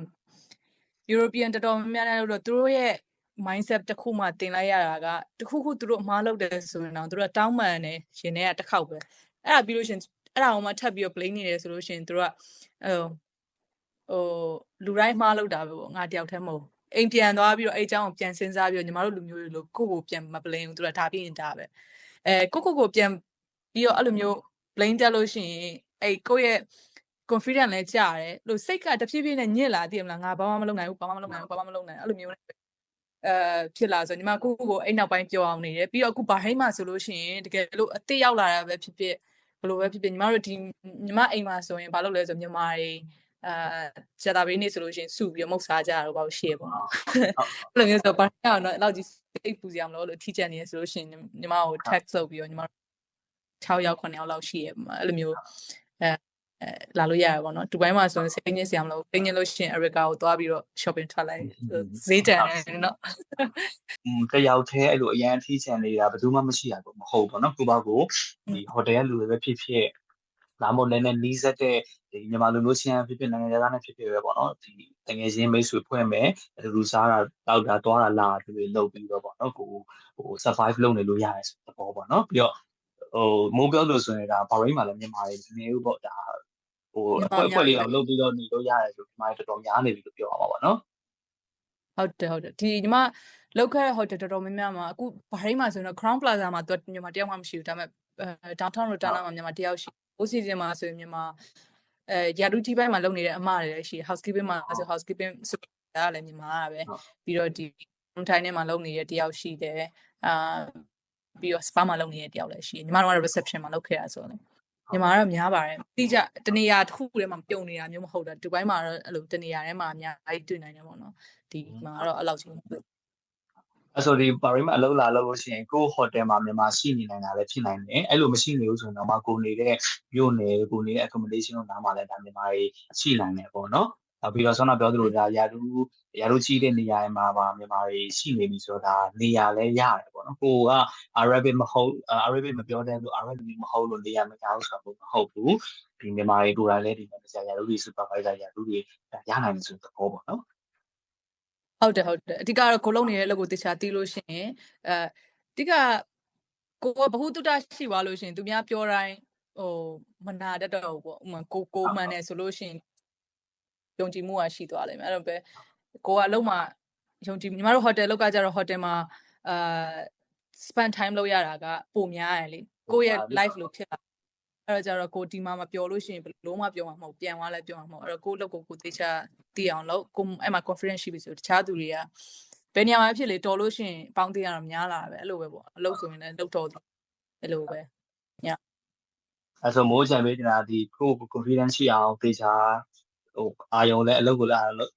European တော်တော်များများလို့သူတို့ရဲ့ mindset တစ်ခုမှတင်လိုက်ရတာကတခုခုသူတို့အမှားလုပ်တယ်ဆိုရင်တော့သူတို့ကတောင်းပန်တယ်ရှင်တွေကတစ်ခေါက်ပဲအဲ့ဒါပြီးလို့ရှင်အဲ့ဒါအောင်မှထပ်ပြီးတော့ blame နေတယ်ဆိုလို့ရှင်သူတို့ကဟိုဟိုလူတိုင်းမှားလုပ်တာပဲပေါ့ငါတယောက်တည်းမဟုတ် အိမ်ပြန်သွားပြီးတော့အဲ့အကြောင်းကိုပြန်စဉ်းစားပြီးတော့ညီမတို့လူမျိုးတွေလို့ကိုကိုပြန်မ blame ဘူးသူတို့ကဒါပြီးရင်ဒါပဲအဲကိုကိုကိုပြန်ပြီးတော့အဲ့လိုမျိုး blame တက်လို့ရှိရင်အဲ့ကိုယ့်ရဲ့ confidence လည်းကျတယ်လို့စိတ်ကတဖြည်းဖြည်းနဲ့ညစ်လာသိရမလားငါဘာမှမလုပ်နိုင်ဘူးဘာမှမလုပ်နိုင်ဘူးဘာမှမလုပ်နိုင်အဲ့လိုမျိုးအဲဖြစ်လာဆိုညီမကိုကိုအဲ့နောက်ပိုင်းပြောအောင်နေတယ်ပြီးတော့အခုဘာဟိမှဆိုလို့ရှိရင်တကယ်လို့အစ်စ်ရောက်လာတာပဲဖြစ်ဖြစ်ဘလို့ပဲဖြစ်ဖြစ်ညီမတို့ဒီညီမအိမ်မှာဆိုရင်ဘာလုပ်လဲဆိုမြန်မာတွေ အာဂျက်တာဘေးနေဆိုလို့ရှိရင်စုပြီးမုတ်စားကြရတော့ဘာလို့ရှိရပေါ့နော်အဲ့လိုမျိုးဆိုဘာရောက်တော့အဲ့လောက်ကြီးစိတ်ပူစရာမလိုလို့ထိချက်နေရဆိုလို့ရှိရင်ညီမကို text လုပ်ပြီးတော့ညီမ6ရောက်9ရောက်လောက်ရှိရပေါ့အဲ့လိုမျိုးအဲလာလို့ရရပေါ့နော်ဒူဘိုင်းမှာဆိုရင်စိတ်ညစ်စရာမလိုစိတ်ညစ်လို့ရှိရင်အရိကာကိုသွားပြီးတော့ shopping ထွက်လိုက်ဈေးတန်တယ်နော်อืมတယောက်တည်းအဲ့လိုအရန်ထိချန်နေတာဘယ်သူမှမရှိရဘူးမဟုတ်ပေါ့နော်ကိုပါကိုဒီ hotel လူတွေပဲဖြစ်ဖြစ် လာမို့လည်းနဲ့နီးစပ်တဲ့ဒီမြန်မာလူမျိုးချင်းဖြစ်ဖြစ်နိုင်ငံသားနဲ့ဖြစ်ဖြစ်ပဲပေါ့နော်ဒီတငယ်ချင်းမိတ်ဆွေဖွဲ့မယ်လူစားတာတောက်တာတွားတာလာတွေလုပ်ပြီးတော့ပေါ့နော်ကိုဟို survive လုပ်နေလို့ရတယ်ဆိုတဲ့ဘောပေါ့နော်ပြီးတော့ဟိုမိုးပြောလို့ဆိုရင်ဒါဘာရိန်းမှာလည်းမြန်မာတွေနည်းဦးပေါ့ဒါဟိုအဖွဲဖွဲလေးအောင်လုပ်ပြီးတော့နေလို့ရတယ်ဆိုဒီမှာတော်တော်များနေပြီလို့ပြောရမှာပေါ့နော်ဟုတ်တယ်ဟုတ်တယ်ဒီညီမလောက်ခဲ့တဲ့ hotel တော်တော်များများမှာအခုဘာရိမှာဆိုရင်တော့ Crown Plaza မှာသူကမြန်မာတယောက်မှမရှိဘူးဒါပေမဲ့အဲ downtown Rotana မှာမြန်မာတယောက်ရှိ OCJ မှာဆိုရင်မြန်မာအဲယာဒူတီပိုင်းမှာလုပ်နေတဲ့အမတွေလည်းရှိ housekeeping မှာဆို housekeeping ဆိုတာလည်းမြန်မာကပဲပြီးတော့ဒီထိုင်းထဲမှာလုပ်နေတဲ့တယောက်ရှိတယ်အာပြီးတော့ spa မှာလုပ်နေတဲ့တယောက်လည်းရှိတယ်ညီမတို့ကတော့ reception မှာလုပ်ခဲ့တာဆိုတော့လေညီမကတော့များပါတယ်တိကျတနေရာတစ်ခုထဲမှာပြုံနေတာမျိုးမဟုတ်တာဒီပိုင်းမှာတော့အဲ့လိုတနေရာထဲမှာအများကြီးတွေ့နိုင်တယ်ပေါ့နော်ဒီမှာတော့အဲ့လောက်ချင်းမဟုတ်ဘူး အဲ့ဆိုဒီပါရီမှာအလုပ်လာလုပ်လို့ရှိရင်ကိုဟိုတယ်မှာမြန်မာရှိနေနိုင်တာလည်းဖြစ်နိုင်တယ်အဲ့လိုမရှိနေဘူးဆိုရင်တော့မကိုနေတဲ့မြို့နယ်ကိုနေတဲ့ accommodation တို့နားမှာလည်းဒါမြန်မာတွေရှိနိုင်တယ်ပေါ့နော်နောက်ပြီးတော့ဆောင်းနာပြောသလိုဒါယာဒူယာဒူကြီးတဲ့နေရာမှာပါမြန်မာတွေရှိနေပြီဆိုတော့ဒါနေရာလည်းရတယ်ပေါ့နော်ကိုက Arabic မဟုတ် Arabic မပြောတဲ့လို့ Arabic မဟုတ်လို့နေရာမကြောက်ဆိုတော့မဟုတ်ဘူးဒီမြန်မာတွေကိုယ်တိုင်လည်းဒီမှာဆရာယာဒူတွေ supervisor ယာဒူတွေရနိုင်တယ်ဆိုတဲ့သဘောပေါ့နော် ဟုတ်တယ်ဟုတ်တယ်အဓိကတော့ကိုလုံးနေတဲ့အလုပ်ကိုတခြားသိလို့ရှိရင်အဲအဓိကကိုကဘ ഹു တုတရှိသွားလို့ရှိရင်သူများပြောတိုင်းဟိုမနာတတ်တော့ဘူးပေါ့ဥပမာကိုကိုမှန်တယ်ဆိုလို့ရှိရင်ယုံကြည်မှုကရှိသွားလိမ့်မယ်အဲ့တော့ပဲကိုကအလုံးမှာယုံကြည်ညီမတို့ဟိုတယ်လောက်ကကြတော့ဟိုတယ်မှာအာ spend time လုပ်ရတာကပိုများရယ်လေကိုယ့်ရဲ့ life လို့ဖြစ်လာ အဲ့တော့ကြတော့ကိုဒီမှာမပျော်လို့ရှိရင်ဘယ်လုံးမပျော်မှာမဟုတ်ပြန်သွားလဲပျော်မှာမဟုတ်အဲ့တော့ကိုယ့်လုပ်ကိုကိုသေချာသိအောင်လုပ်ကိုအဲ့မှာ confidence ရှိပြီဆိုတခြားသူတွေကဘယ်နေရာမှာဖြစ်လေတော်လို့ရှိရင်ပေါင်းသေးရတော့များလာတာပဲအဲ့လိုပဲပေါ့အလုပ်ဆိုရင်လည်းလုပ်တော်အဲ့လိုပဲအဲဆိုမိုးချန်ပေးနေတာဒီကိုကို confidence ရှိအောင်သေချာဟိုအာယုံလည်းအလုပ်ကိုလည်းအားလို့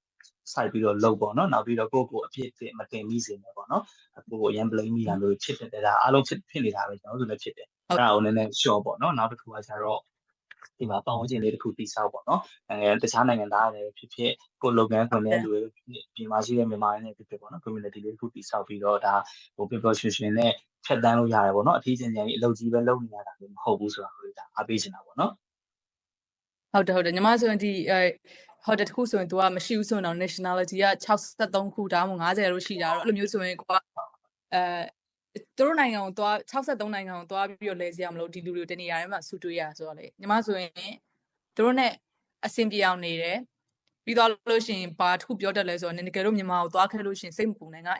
စိုက်ပြီးတော့လုပ်ပေါ့နော်နောက်ပြီးတော့ကိုကိုအဖြစ်အဖြစ်မတင်မိစေနဲ့ပေါ့နော်ကိုကိုအရင် blame မိတာမျိုးဖြစ်တယ်ဒါအားလုံးဖြစ်ဖြစ်နေတာပဲကျွန်တော်တို့လည်းဖြစ်တယ် အဲ့ဒါကိုနည်းနည်း sure ပေါ့နော်နောက်တစ်ခုကကျတော့ဒီမှာပတ်ဝန်းကျင်လေးတစ်ခုတိဆောက်ပေါ့နော်အဲတခြားနိုင်ငံသားတွေဖြစ်ဖြစ်ကိုလုပ်ငန်းခွင်တဲ့လူတွေပြင်မာရှိတဲ့မြန်မာတွေနဲ့ဖြစ်ဖြစ်ပေါ့နော် community လေးတစ်ခုတိဆောက်ပြီးတော့ဒါဟို people solution နဲ့ဖြတ်တန်းလို့ရတယ်ပေါ့နော်အထီးကျန်ကျန်ကြီးအလုပ်ကြီးပဲလုပ်နေရတာမျိုးမဟုတ်ဘူးဆိုတာကိုဒါအားပေးချင်တာပေါ့နော်ဟုတ်တယ်ဟုတ်တယ်ညီမဆိုရင်ဒီအဲဟိုတယ်တစ်ခုဆိုရင် तू ကမရှိဘူးဆိုရင်တော့ nationality က63ခုဒါမှမဟုတ်50လို့ရှိတာတော့အဲ့လိုမျိုးဆိုရင်ကိုကအဲ သူတို့နိုင်ငံကိုသွား63နိုင်ငံကိုသွားပြီးတော့လဲစရာမလိုဒီလူတွေတနေရာထဲမှာဆူတွေ့ရဆိုတော့လေညီမဆိုရင်သူတို့ ਨੇ အဆင်ပြေအောင်နေတယ်ပြီးတော့လို့ရှိရင်ဘာတစ်ခုပြောတတ်လဲဆိုတော့ငကယ်လို့မြန်မာကိုသွားခဲ့လို့ရှိရင်စိတ်မပူနိုင်ငါ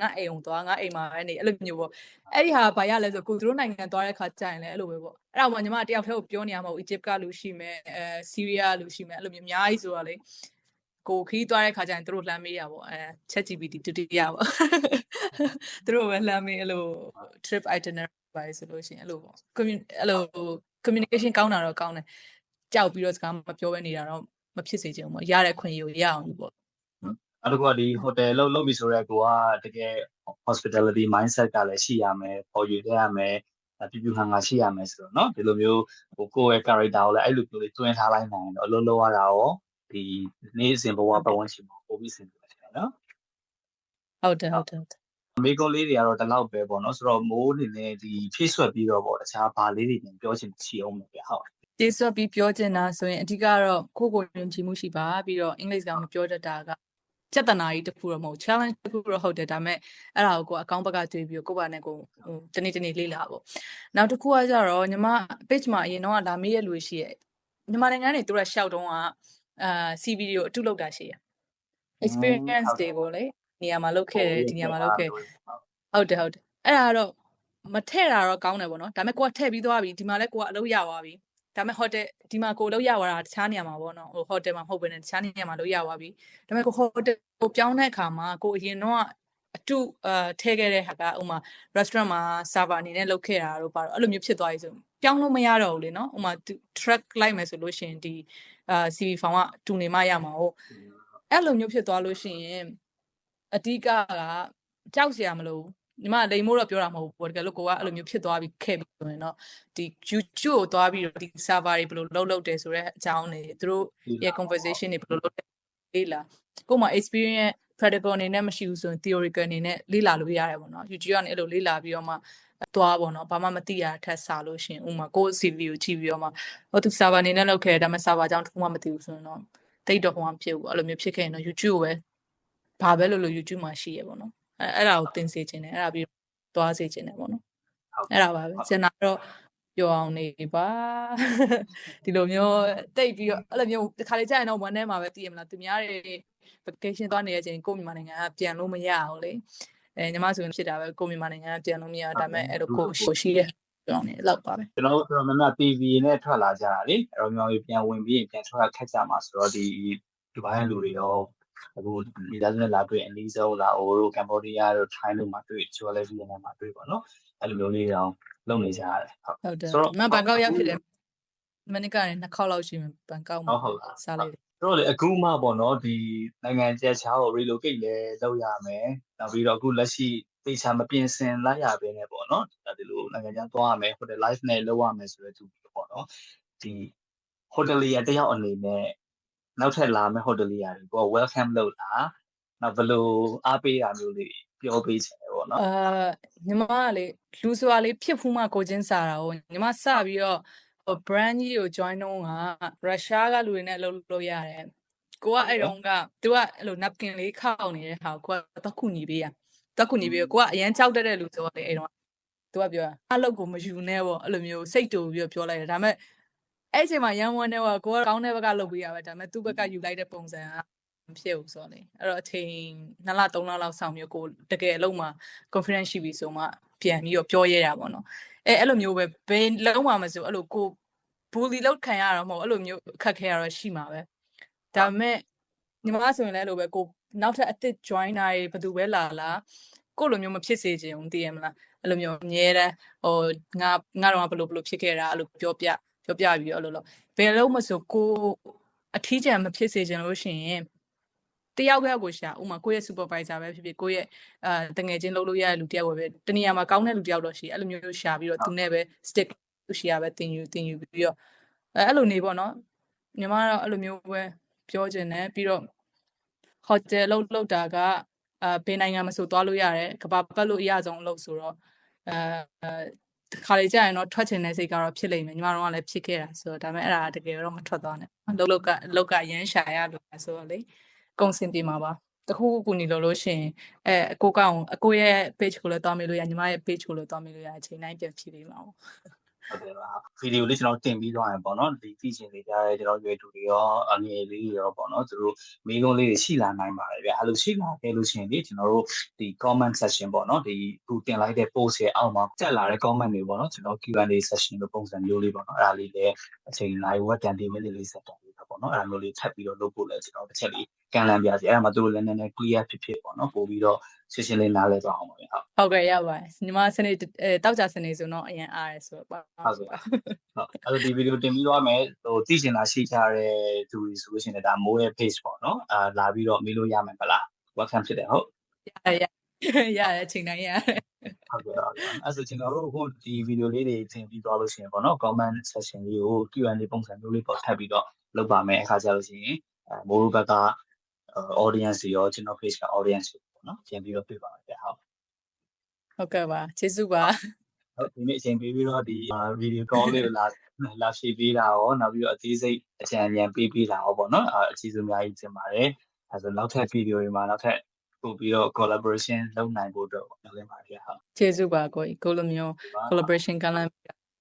ငါအိမ်ုံသွားငါအိမ်မှာပဲနေအဲ့လိုမျိုးပေါ့အဲ့ဒီဟာဘာရလဲဆိုကိုသူတို့နိုင်ငံသွားတဲ့ခါကြာရင်လည်းအဲ့လိုပဲပေါ့အဲ့ဒါမှညီမတယောက်တည်းကိုပြောနေရမှာပေါ့ Egypt ကလူရှိမယ်အဲဆီးရီးယားလူရှိမယ်အဲ့လိုမျိုးအများကြီးဆိုတော့လေ ကိုခီးသွားတဲ့ခါကျရင်သူတို့လှမ်းမေးရပေါ့အဲ ChatGPT တူတူရပေါ့သူတို့ပဲလှမ်းမေးအဲ့လို trip itinerary ပါဆိုလို့ရှိရင်အဲ့လိုပေါ့ အဲ့လို communication ကောင်းတာတော့ကောင်းတယ်ကြောက်ပြီးတော့စကားမပြောဘဲနေတာတော့မဖြစ်စေချင်ဘူးပေါ့ရတဲ့ခွင့်ရရအောင်ပေါ့ နောက်တစ်ခုကဒီ hotel လောက်လုပ်ပြီဆိုတော့ကိုကတကယ် hospitality mindset ကလည်းရှိရမယ်ပေါ်ယူရမယ်ပြပြဟန်ကရှိရမယ်ဆိုတော့เนาะဒီလိုမျိုးဟိုကိုယ့်ရဲ့ character ကိုလည်းအဲ့လိုမျိုးလေးတွင်းထားလိုက်နိုင်တော့အလုံးလုံးရတာရော ဒီနေ့စဉ်ဘဝပတ်ဝန်းကျင်မှာပိုပြီးဆင်ပြေတယ်နော်ဟုတ်တယ်ဟုတ်တယ်ဟုတ်တယ်အမေကုန်းလေးတွေကတော့ဒီလောက်ပဲပေါ့နော်ဆိုတော့မိုးနေနေဒီဖြည့်ဆွက်ပြီးတော့ပေါ့တခြားဘာလေးတွေပြန်ပြောချင်ချီအောင်ပဲဟုတ်ကျေးဇူးပြီးပြောချင်တာဆိုရင်အဓိကတော့ကိုယ့်ကိုယ်ယုံကြည်မှုရှိပါပြီးတော့အင်္ဂလိပ်ကမပြောတတ်တာကပြဿနာကြီးတစ်ခုတော့မဟုတ် challenge တစ်ခုတော့ဟုတ်တယ်ဒါပေမဲ့အဲ့ဒါကိုကိုအကောင့်ဘက်ကတွေးပြီးကိုယ့်ဘာနဲ့ကိုဟိုတနေ့တနေ့လေ့လာပေါ့နောက်တစ်ခုကကြတော့ညီမ page မှာအရင်တော့လာမေးရလူရှိရဲ့ညီမနိုင်ငံနေသူကရှောက်တုံးက အာ CV တွေကိုအတုလောက်တာရှိရ experience တွေကိုလေနေရာမှာလုပ်ခဲ့တယ်ဒီနေရာမှာလုပ်ခဲ့ဟုတ်တယ်ဟုတ်တယ်အဲ့ဒါတော့မထည့်တာတော့ကောင်းတယ်ပေါ့နော်ဒါပေမဲ့ကိုကထည့်ပြီးသွားပြီဒီမှာလဲကိုကအလုပ်ရသွားပြီဒါပေမဲ့ဟိုတယ်ဒီမှာကိုလောက်ရသွားတာတခြားနေရာမှာပေါ့နော်ဟိုဟိုတယ်မှာမဟုတ်ဘဲနဲ့တခြားနေရာမှာလောက်ရသွားပြီဒါပေမဲ့ကိုဟိုတယ်ကိုပြောင်းတဲ့အခါမှာကိုအရင်တော့အတူအာထည့်ခဲ့တဲ့ဟာကဥမာ restaurant မှာ server အနေနဲ့လုပ်ခဲ့တာတို့ပါတော့အဲ့လိုမျိုးဖြစ်သွားပြီဆို ပြောင်းလို့မရတော့ဘူးလေနော်ဥမာ track လိုက်မယ်ဆိုလို့ရှိရင်ဒီအာ CV form ကတူနေမှရမှာဟုတ်အဲ့လိုမျိုးဖြစ်သွားလို့ရှိရင်အဓိကကကြောက်စရာမလိုဘူးညီမလိန်မိုးတော့ပြောတာမဟုတ်ဘူးတကယ်လို့ကိုကအဲ့လိုမျိုးဖြစ်သွားပြီးခဲ့ပြီဆိုရင်တော့ဒီ YouTube ကိုသွားပြီးတော့ဒီ server တွေဘယ်လိုလုပ်လုပ်တယ်ဆိုတော့အကြောင်းတွေသူတို့ရဲ့ conversation တွေဘယ်လိုလုပ်လေ့လာကိုမှ experience practical အနေနဲ့မရှိဘူးဆိုရင် theoretical အနေနဲ့လေ့လာလို့ရတယ်ပေါ့နော် YouTube ကနေအဲ့လိုလေ့လာပြီးတော့မှ သွားပေါ့နော်ဘာမှမသိရထက်စားလို့ရှင်ဥမာကိုယ့် CV ကိုကြည့်ပြီးတော့မှဟိုသူ server အနေနဲ့လုပ်ခဲ့တယ်ဒါပေမဲ့ server အကြောင်းတစ်ခုမှမသိဘူးဆိုရင်တော့တိတ်တော့ဟိုမှဖြစ်ဘူးအဲ့လိုမျိုးဖြစ်ခဲ့ရင်တော့ YouTube ကိုပဲဘာပဲလို့လို့ YouTube မှာရှိရပေါ့နော်အဲအဲ့ဒါကိုသင်စေခြင်းတယ်အဲ့ဒါပြီးသွားစေခြင်းတယ်ပေါ့နော်အဲ့ဒါပါပဲစင်တာတော့ပြောအောင်နေပါဒီလိုမျိုးတိတ်ပြီးတော့အဲ့လိုမျိုးတစ်ခါလေကြာရင်တော့ဝန်ထဲမှာပဲသိရမလားသူများတွေ vacation သွားနေတဲ့အချိန်ကိုယ့်မြန်မာနိုင်ငံကပြန်လို့မရအောင်လေ အဲညီမဆိုရင်ဖြစ်တာပဲကိုမြန်မာနိုင်ငံကပြန်လို့မရဒါပေမဲ့အဲ့လိုကိုကိုရှိတဲ့ပြောင်းနေလောက်ပါပဲကျွန်တော်တို့တော်တော်များများ TV နဲ့ထွက်လာကြတာလေအဲ့တော့မြန်မာပြည်ပြန်ဝင်ပြီးရင်ပြန်ထွက်ခက်ကြမှာဆိုတော့ဒီဒီဘိုင်းလူတွေရောအခုဒီသားစုနဲ့လာတွေ့အနည်းဆုံးလာအိုတို့ကမ်ဘောဒီးယားတို့ထိုင်းတို့မှာတွေ့ချိုးလဲဗီယက်နမ်မှာတွေ့ပါတော့အဲ့လိုမျိုးလေးတောင်လုပ်နေကြရတယ်ဟုတ်ဟုတ်တယ်ဆိုတော့မဘန်ကောက်ရောက်ဖြစ်တယ်မနစ်ကနေနှစ်ခေါက်လောက်ရှိမှဘန်ကောက်မှာဟုတ်ဟုတ်လားစားလိုက် တယ်တို့လေအခုမှပေါ့နော်ဒီနိုင်ငံကျက်ချားကို relocate လဲလုပ်ရမယ်နောက်ပြီးတော့အခုလက်ရှိတေချာမပြင်ဆင်လိုက်ရဘဲနဲ့ပေါ့နော်ဒီလိုနိုင်ငံကျန်းသွားရမယ်ဟိုတယ် live နဲ့လုပ်ရမယ်ဆိုတဲ့သူပေါ့နော်ဒီ hotelier တယောက်အနေနဲ့နောက်ထပ်လာမယ့် hotelier တွေကို welcome လုပ်တာနောက်ဘယ်လိုအားပေးတာမျိုးလေးပြောပေးချင်တယ်ပေါ့နော်အာညီမကလေလူဆိုတာလေဖြစ်ဖူးမှကိုချင်းစားတာကိုညီမစပြီးတော့ဟို brand ကြီးကို join တော့ကရုရှားကလူတွေနဲ့လုပ်လို့ရတယ်ကိုကအဲ့တုန်းကသူကအဲ့လို napkin လေးခောက်နေတဲ့ဟာကိုကိုကတော့ခုညီပေးရတော့ခုညီပေးကိုကအရန်ကြောက်တတ်တဲ့လူဆိုတော့လေအဲ့တုန်းကသူကပြောအလုပ်ကိုမယူနဲ့ပေါ့အဲ့လိုမျိုးစိတ်တူပြီးတော့ပြောလိုက်တယ်ဒါပေမဲ့အဲ့အချိန်မှာရန်ဝန်းနဲ့ကကိုကကောင်းတဲ့ဘက်ကလုပ်ပေးရပဲဒါပေမဲ့သူ့ဘက်ကယူလိုက်တဲ့ပုံစံကမဖြစ်ဘူးဆိုတော့လေအဲ့တော့အချိန်2လ3လလောက်ဆောင်မျိုးကိုတကယ်အလုံးမှာ confidence ရှိပြီဆိုမှပြန်ပြီးတော့ပြောရတာပေါ့နော် အဲအဲ့လိုမျိုးပဲဘယ်လုံးမှာမဆိုအဲ့လိုကို bully လောက်ခံရတော့မဟုတ်အဲ့လိုမျိုးအခက်ခဲရတော့ရှိမှာပဲဒါပေမဲ့ညီမဆိုရင်လည်းအဲ့လိုပဲကိုနောက်ထပ်အသစ် join တာရေဘယ်သူပဲလာလာကိုလိုမျိုးမဖြစ်စေချင်ဘူးသိရမလားအဲ့လိုမျိုးအမြဲတမ်းဟိုငါငါတော့ဘယ်လိုဘယ်လိုဖြစ်ခဲ့တာအဲ့လိုပြောပြပြောပြပြီးတော့အဲ့လိုလို့ဘယ်လုံးမဆိုကိုအထီးကျန်မဖြစ်စေချင်လို့ရှိရင် တယောက်ယောက်ကိုရှာဥမာကိုယ့်ရဲ့ supervisor ပဲဖြစ်ဖြစ်ကိုယ့်ရဲ့အာတငယ်ချင်းလုပ်လို့ရတဲ့လူတယောက်ပဲတနေရာမှာကောင်းတဲ့လူတယောက်တော့ရှိအဲ့လိုမျိုးရှာပြီးတော့သူနဲ့ပဲ stick သူရှိရပဲတင်ယူတင်ယူပြီးတော့အဲအဲ့လိုနေပေါ့နော်ညီမကတော့အဲ့လိုမျိုးပဲပြောချင်တယ်ပြီးတော့ hotel လောက်လောက်တာကအာဘယ်နိုင်ငံမှာဆိုသွားလို့ရတယ်ကဘာပတ်လို့အရဆုံးအလုပ်ဆိုတော့အဲတခါလေကြာရင်တော့ထွက်ချင်တဲ့စိတ်ကတော့ဖြစ်လိမ့်မယ်ညီမတို့ကလည်းဖြစ်ခဲ့တာဆိုတော့ဒါပေမဲ့အဲ့ဒါတကယ်တော့မထွက်သွားနဲ့လောက်လောက်ကလောက်ကရမ်းရှာရလို့ဆိုတော့လေ ကုံစင်ပြေမှာပါတခုခုကူညီလို့လို့ရှိရင်အဲအကိုကောင်အကိုရဲ့ page ကိုလည်းတွားမေးလို့ရညီမရဲ့ page ကိုလည်းတွားမေးလို့ရအချိန်တိုင်းပြန်ဖြည့်ပေးမှာပေါ့ဟုတ်တယ်ပါဗီဒီယိုလေးကျွန်တော်တင်ပြီးသွားရင်ပေါ့နော်ဒီသိချင်နေကြတဲ့ကျွန်တော်ရွေးသူတွေရောအငယ်လေးတွေရောပေါ့နော်သူတို့မိကုန်းလေးတွေရှိလာနိုင်ပါတယ်ဗျအဲ့လိုရှိလာခဲ့လို့ရှိရင်လေကျွန်တော်တို့ဒီ comment section ပေါ့နော်ဒီခုတင်လိုက်တဲ့ post ရဲ့အောက်မှာတက်လာတဲ့ comment တွေပေါ့နော်ကျွန်တော် Q&A section လို့ပုံစံမျိုးလေးပေါ့နော်အဲ့ဒါလေးလည်းအချိန်နိုင်ဝက်တန်ဒီမိနစ်လေးဆက်တာလေးပေါ့ နော်အဲ့ဒါမျိုးလေးထပ်ပြီးတော့လုပ်ဖို့လည်းကျွန်တော်တစ်ချက်လေးကန်လန့်ပြစီအဲ့ဒါမှသူတို့လည်းနည်းနည်း clear ဖြစ်ဖြစ်ပေါ့နော်ပို့ပြီးတော့ရှင်းရှင်းလေးနားလည်သွားအောင်ပါဗျဟုတ်ဟုတ်ကဲ့ရပါတယ်ညီမစနေအဲတောက်ကြစနေဆိုတော့အရင်အားရဆိုတော့ပါဟုတ်ကဲ့ဟုတ်အဲ့တော့ဒီဗီဒီယိုတင်ပြီးသွားမယ်ဟိုသိချင်တာရှိကြတဲ့သူတွေဆိုလို့ရှိရင်လည်းဒါမိုးရဲ့ page ပေါ့နော်အာလာပြီးတော့မေးလို့ရမယ်မလား welcome ဖြစ်တယ်ဟုတ်ရရ ရတယ်ချိန်တိုင်းရတယ်ဟုတ်ကဲ့ဟုတ်ကဲ့အဲ့ဆိုကျွန်တော်တို့အခုဒီဗီဒီယိုလေးတွေတင်ပြီးသွားလို့ရှိရင်ပေါ့နော် comment section လေးကို Q&A ပုံစံမျိုးလေးပေါ့ထပ်ပြီးတော့လုပ်ပါမယ်အခါကျလို့ရှိရင်အဲမိုးဘက်က audience တွေရောကျွန်တော် page က audience တွေပေါ့နော်ပြန်ပြီးတော့ပြပါမယ်ဗျဟုတ်ဟုတ်ကဲ့ပါကျေးဇူးပါဟုတ်ဒီနေ့အချိန်ပေးပြီးတော့ဒီဗီဒီယို call လေးကိုလာလာရှင်းပေးတာရောနောက်ပြီးတော့အသေးစိတ်အကြံဉာဏ်ပေးပေးတာရောပေါ့နော်အဲအကြီးဆုံးအများကြီးတင်ပါတယ်အဲဆိုနောက်ထပ်ဗီဒီယိုတွေမှာနောက်ထပ် ပို့ပြီးတော့ collaboration လုပ်နိုင်ဖို့အတွက်ပြောလင်းပါတယ်ဟုတ်ကျေးဇူးပါကိုကြီးကိုလိုမျိုး collaboration ကလည်း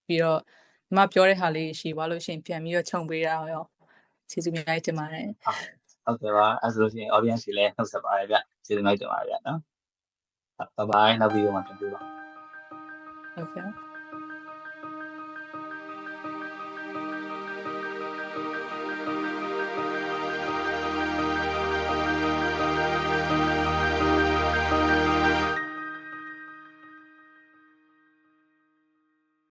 ပြီးတော့ဒီမှာပြောတဲ့ဟာလေးရှိသွားလို့ရှိရင်ပြန်ပြီးတော့ခြုံပေးတာရောကျေးဇူးများကြီးတင်ပါတယ်ဟုတ်ကဲ့ပါအဲဆိုလို့ရှိရင် audience တွေလည်းနှုတ်ဆက်ပါတယ်ဗျကျေးဇူးများတင်ပါတယ်ဗျနော်ဟုတ် bye bye နောက်ဗီဒီယိုမှာပြန်တွေ့ပါဟုတ်ကဲ့